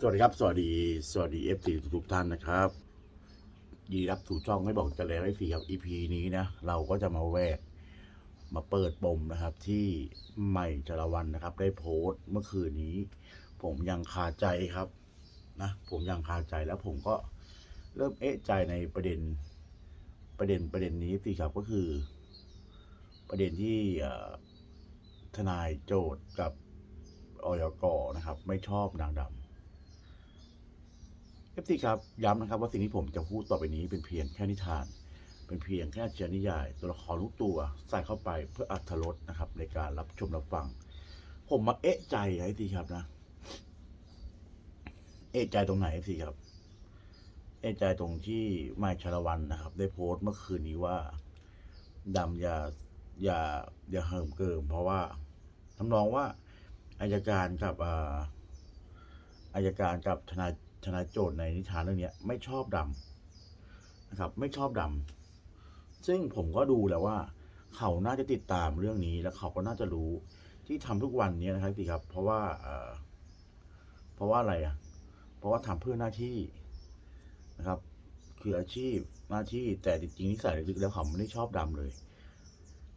สวัสดีครับ สวัสดีสวัสดีเอฟซีทุกท่านนะครับยินดีรับสู่ช่องไม่บอกจะแล้วไอซีครับ EP นี้นะ เราก็จะมาแวกมาเปิดปมนะครับ ที่ใหม่จรวันนะครับ ได้โพสต์เมื่อคืนนี้ ผมยังคาใจครับนะผมยังคาใจแล้วผมก็เริ่มเอะใจในประเด็นประเด็นประเด็นนี้สิครับก็คือ ประเด็นที่ทนายโจทย์กับออยกนะครับ ไม่ชอบนางดำ อฟซีครับย้ำนะครับว่าสิ่งที่ผมจะพูดต่อไปนี้เป็นเพียงแค่นิทาน เป็นเพียงแค่เชียนิยาย ตัวละครทุกตัวใส่เข้าไปเพื่ออัธรสนะครับ ในการรับชมรับฟัง ผมมาเอะใจไอ้ทีครับนะ เอะใจตรงไหนเอฟซีครับ เอะใจตรงที่ไมค์ชาละวันนะครับ ได้โพสต์เมื่อคืนนี้ว่าดำอย่าอย่าอย่าเหิมเกิม เพราะว่าทำนองว่าอายการกับอ่าอายการกับทนาย ทนายโจทย์ในนิทานเรื่องนี้ไม่ชอบดำนะครับ ไม่ชอบดำซึ่งผมก็ดูแล้วว่า เขาน่าจะติดตามเรื่องนี้ แล้วเขาก็น่าจะรู้ที่ทำทุกวันนี้นะครับสิครับ เพราะว่าเพราะว่าอะไรอะ เพราะว่าทำเพื่อหน้าที่นะครับ คืออาชีพหน้าที่แต่จริงๆนิสัยลึกๆแล้วเขาไม่ได้ชอบดำเลย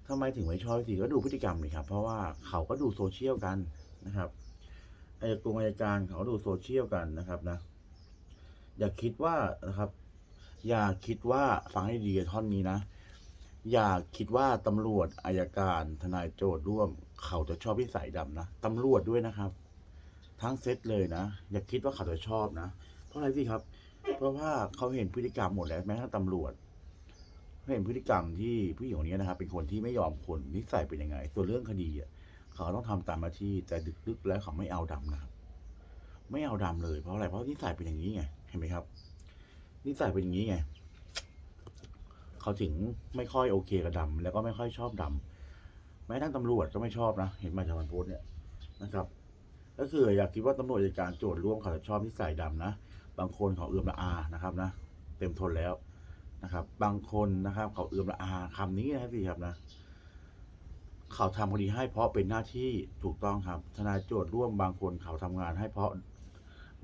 ทำไมถึงไม่ชอบสิก็ดูพฤติกรรมเลยครับ เพราะว่าเขาก็ดูโซเชียลกันนะครับอายการอายการเขาดูโซเชียลกันนะครับนะ อย่าคิดว่านะครับ อย่าคิดว่าฟังให้ดีท่อนนี้นะ อย่าคิดว่าตำรวจอายการทนายโจทย์ร่วม เขาจะชอบพิสัยดำนะตำรวจด้วยนะครับ ทั้งเซตเลยนะ อย่าคิดว่าเขาจะชอบนะ เพราะอะไรสิครับ เพราะว่าเขาเห็นพฤติกรรมหมดแล้วแม้กระทั่งตำรวจเห็นพฤติกรรมที่ผู้หญิงคนนี้นะครับ เป็นคนที่ไม่ยอมคนนิสัยเป็นยังไง ส่วนเรื่องคดีอะเขาต้องทำตามหน้าที่แต่ดึกๆแล้วเขาไม่เอาดำนะครับ ไม่เอาดำเลยเพราะอะไรเพราะนิสัยเป็นอย่างนี้ไง เห็นไหมครับนิสัยเป็นอย่างนี้ไง เขาถึงไม่ค่อยโอเคกับดำแล้วก็ไม่ค่อยชอบดำแม้ทั้งตำรวจก็ไม่ชอบนะ เห็นมาจากวันโพสต์เนี่ยนะครับ ก็คืออยากคิดว่าตำรวจในการโจทย์ร่วมเขาจะชอบนิสัยดำนะ บางคนเขาเอือมละอานะครับนะ เต็มทนแล้วนะครับ บางคนนะครับ เขาเอือมละอาคำนี้นะครับพี่ครับนะเขาทำคดีให้เพราะเป็นหน้าที่ถูกต้องครับ ทนายโจทย์ร่วมบางคนเขาทำงานให้เพราะ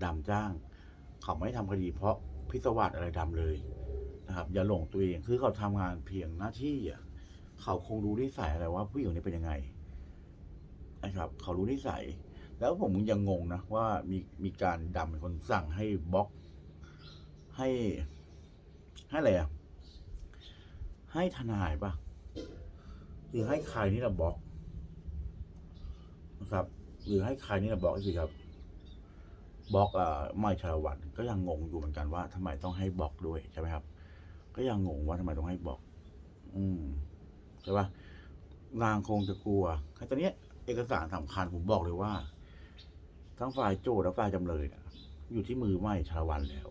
ดำจ้าง เขาไม่ทำคดีเพราะพิศวาสอะไรดำเลยนะครับ อย่าหลงตัวเองคือเขาทำงานเพียงหน้าที่อะเขาคงรู้นิสัยอะไรว่าผู้หญิงนนี้เป็นยังไงนะครับ เขารู้นิสัย แล้วผมยังงงนะว่ามีมีการดำเป็นคนสั่งให้บล็อก ให้ให้อะไรอะให้ทนายปะหรือให้ใครนี่ละบล็อกนะครับ หรือให้ใครนี่ละบล็อกสิครับ บล็อกอ่าไม่ชาละวันก็ยังงงอยู่เหมือนกันว่าทำไมต้องให้บล็อกด้วยใช่ไหมครับ ก็ยังงงว่าทำไมต้องให้บล็อก อืมใช่ปะนางคงจะกลัวแต่ตอนนี้เอกสารสำคัญผมบอกเลยว่า ทั้งฝ่ายโจทย์และฝ่ายจำเลยนี่ยอยู่ที่มือไม่ชาละวันแล้ว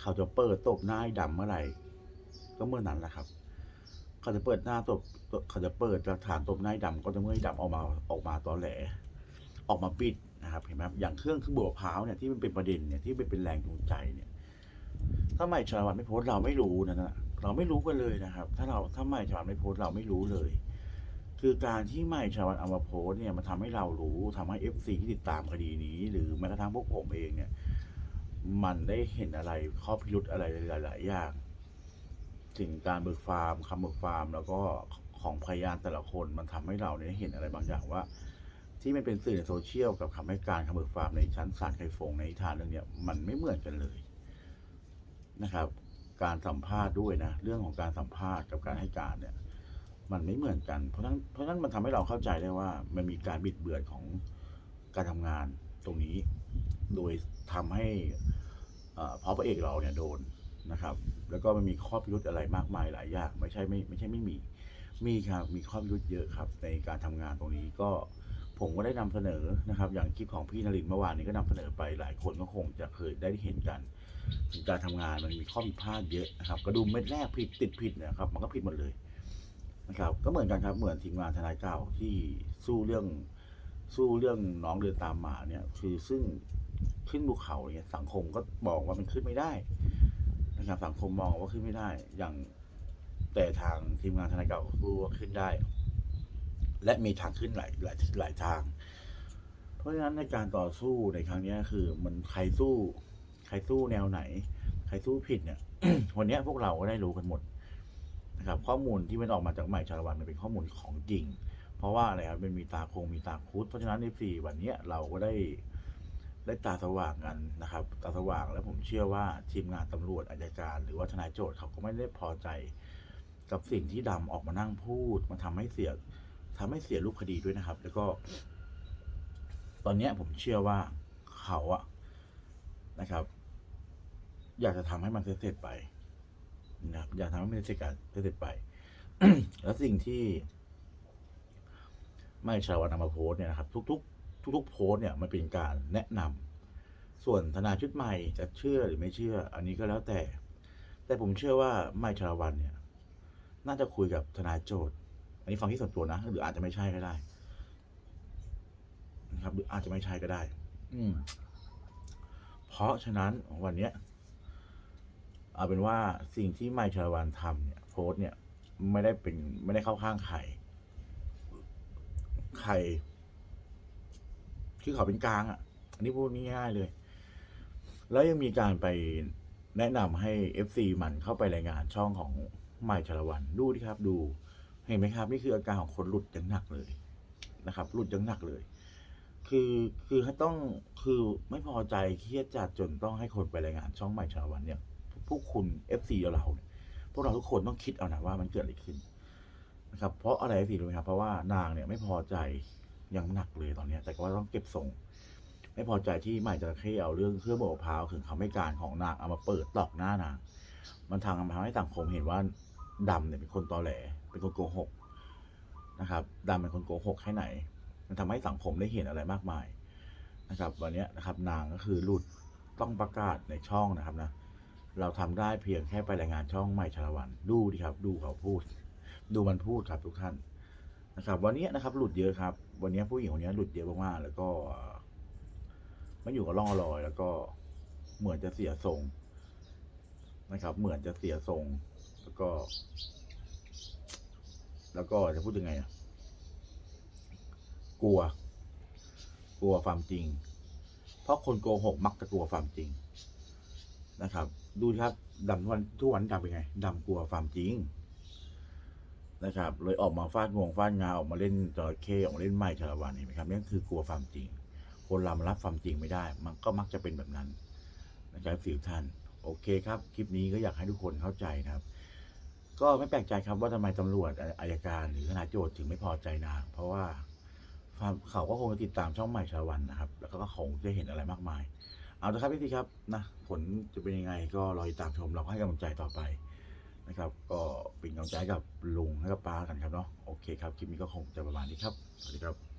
เขาจะเปิดตบหน้าให้ดำเมื่อไหร่ ก็เมื่อนั้นแหละครับ เขาจะเปิดหน้าตบเขาจะเปิดหลักฐานตบหน้าให้ดำก็จะเมื่อให้ดำออกมาออกมาตอนแหล ออกมาปิด นะครับเห็นไหมครับอย่างเครื่องเครื่อบัวพร้าวเนี่ยที่มันเป็นประเด็นเนี่ยที่มันเป็นแรงจูงใจเนี่ยถ้าไม่ชาวันไม่โพสต์เราไม่รู้นะนะเราไม่รู้กันเลยนะครับ ถ้าเราถ้าไม่ชาวันไม่โพสต์เราไม่รู้เลย คือการที่ไม่ชาวันเอามาโพสต์เนี่ยมันทำให้เรารู้ทำให้เอฟซีที่ติดตามคดีนี้ หรือแม้กระทั่งพวกผมเองเนี่ย มันได้เห็นอะไรข้อพิรุธอะไรหลาย ๆ อย่างถึงการเบิกฟาร์มคำเบิกฟาร์ม แล้วก็ของพยานแต่ละคนมันทำให้เราเนี่ยเห็นอะไรบางอย่างว่า ที่มันเป็นสื่อในโซเชียลกับคำให้การคำเบิกฟามในชั้นศาลไคฟงในนิทานเรื่องเนี้ยมันไม่เหมือนกันเลยนะครับ การสัมภาษณ์ด้วยนะเรื่องของการสัมภาษณ์กับการให้การเนี่ย มันไม่เหมือนกัน เพราะนั้นเพราะนั้นมันทำให้เราเข้าใจได้ว่า มันมีการบิดเบือนของการทำงานตรงนี้ โดยทำให้เอ่อเพราะพระเอกเราเนี่ยโดนนะครับ แล้วก็มันมีข้อพิรุธอะไรมากมายหลายอย่างไม่ใช่ไม่ไม่ใช่ไม่มี มีครับมีข้อพิรุธเยอะครับ ในการทำงานตรงนี้ก็ ผมก็ได้นำเสนอนะครับ อย่างคลิปของพี่นรินท์เมื่อวานนี้ก็นำเสนอไปหลายคนก็คงจะเคยได้เห็นกันถึงการทำงานมันมีข้อผิดพลาดเยอะนะครับกระดุมเม็ดแรกผิดติดผิดนะครับ มันก็ผิดหมดเลยนะครับ ก็เหมือนกันครับเหมือนทีมงานทนายเก่าที่สู้เรื่องสู้เรื่องน้องเดินตามหมาเนี่ย คือซึ่งขึ้นภูเขาเนี่ยสังคมก็บอกว่ามันขึ้นไม่ได้นะครับสังคมมองว่าขึ้นไม่ได้ อย่างแต่ทางทีมงานทนายเก่าสู้ว่าขึ้นได้ และมีทางขึ้นหลายหลายหลายทาง เพราะฉะนั้นในการต่อสู้ในครั้งนี้คือมันใครสู้ ใครสู้แนวไหน ใครสู้ผิดเนี่ยวันนี้พวกเราก็ได้รู้กันหมดนะครับ ข้อมูลที่มันออกมาจากใหม่ชาละวันมันเป็นข้อมูลของจริง เพราะว่าอะไรครับมันมีตาโคงมีตาคุดเพราะฉะนั้นในสี่วันนี้เราก็ได้ได้ตาสว่างกันนะครับ ตาสว่างแล้วผมเชื่อว่าทีมงานตำรวจอายการ หรือว่าทนายโจทย์เขาก็ไม่ได้พอใจ กับสิ่งที่ดำออกมานั่งพูดมาทำให้เสีย ทำให้เสียรูปคดีด้วยนะครับ แล้วก็ ตอนนี้ผมเชื่อว่าเขาอะนะครับ อยากจะทำให้มันเสร็จไปนะครับ อยากทำให้มันเสร็จกันเสร็จไป แล้วสิ่งที่ ไม่ชาวนำมาโพสเนี่ยนะครับ ทุก ๆ ทุก ๆ โพสเนี่ยมันเป็นการแนะนำส่วนทนายชุดใหม่จะเชื่อหรือไม่เชื่อ อันนี้ก็แล้วแต่ แต่ผมเชื่อว่าไม่ชาววันเนี่ย น่าจะคุยกับทนายโจทย์ อันนี้ฟังที่ส่วนตัวนะ หรืออาจจะไม่ใช่ก็ได้ นะครับ หรืออาจจะไม่ใช่ก็ได้ อืม เพราะฉะนั้นวันเนี้ยเอาเป็นว่าสิ่งที่ไมค์ชาลวันทำเนี่ย โพสต์เนี่ยไม่ได้เป็นไม่ได้เข้าข้างใครใครคือเขาเป็นกลางอะ อันนี้พูดง่ายๆเลย แล้วยังมีการไปแนะนำให้ FC มันเข้าไปรายงานช่องของไมค์ชาลวันดูดิครับดู เห็นไหมครับ นี่คืออาการของคนหลุดอยังหนักเลยนะครับหลุดอยังหนักเลย คือคือให้ต้องคือไม่พอใจเครียดจัดจนต้องให้คนไปรายงานช่องใหม่ชาวันเนี่ยพวกคุณเอฟซีเราเนี่ยพวกเราทุกคนต้องคิดเอานะว่ามันเกิดอะไรขึ้นนะครับ เพราะอะไรสิรู้ไหมครับเพราะว่านางเนี่ยไม่พอใจอย่างหนักเลยตอนเนี้ยแต่ก็ว่าต้องเก็บทรงไม่พอใจที่ใหม่จะเข้เอาเรื่องเครื่องบดมะพาวถึงคำให้การของนางเอามาเปิดตอกหน้านาง มันทางทำให้สังคมเห็นว่าดำเนี่ยเป็นคนตอแหล เป็นคนโกหกนะครับดำเป็นคนโกหกแค่ไหน มันทำให้สังคมได้เห็นอะไรมากมายนะครับ วันนี้นะครับนางก็คือหลุดต้องประกาศในช่องนะครับนะเราทำได้เพียงแค่ไปรายงานช่องใหม่ชลวันดูดิครับ ดูเขาพูด ดูมันพูดครับทุกท่านนะครับ วันนี้นะครับ หลุดเยอะครับ วันนี้ผู้หญิงคนนี้หลุดเยอะมากๆแล้วก็ไม่อยู่กับร่องรอย แล้วก็เหมือนจะเสียทรงนะครับ เหมือนจะเสียทรง แล้วก็ แล้วก็จะพูดยังไงอะกลัว กลัวความจริง เพราะคนโกหกมักจะกลัวความจริงนะครับ ดูครับดำทุกวันทุกวันดำเป็นไงดำกลัวความจริงนะครับ เลยออกมาฟาดงวงฟาดงาออกมาเล่นจระเข้ออกมาเล่นไม้ชาละวันเห็นไหมครับนี่คือกลัวความจริง คนเรามันรับความจริงไม่ได้ มันก็มักจะเป็นแบบนั้นนะครับสิวท่าน โอเคครับ คลิปนี้ก็อยากให้ทุกคนเข้าใจนะครับ ก็ไม่แปลกใจครับว่าทำไมตำรวจอายการหรือทนายโจทย์ถึงไม่พอใจนาง เพราะว่าเขาก็คงจะติดตามช่องใหม่ชาวันนะครับ แล้วก็คงจะเห็นอะไรมากมาย เอาละครับพี่ทีครับนะผลจะเป็นยังไงก็รอติดตามชมเราก็ให้กำลังใจต่อไปนะครับ ก็เป็นกำลังใจกับลุงให้กับป้ากันครับเนาะโอเคครับคลิปนี้ก็คงจะประมาณนี้ครับสวัสดีครับ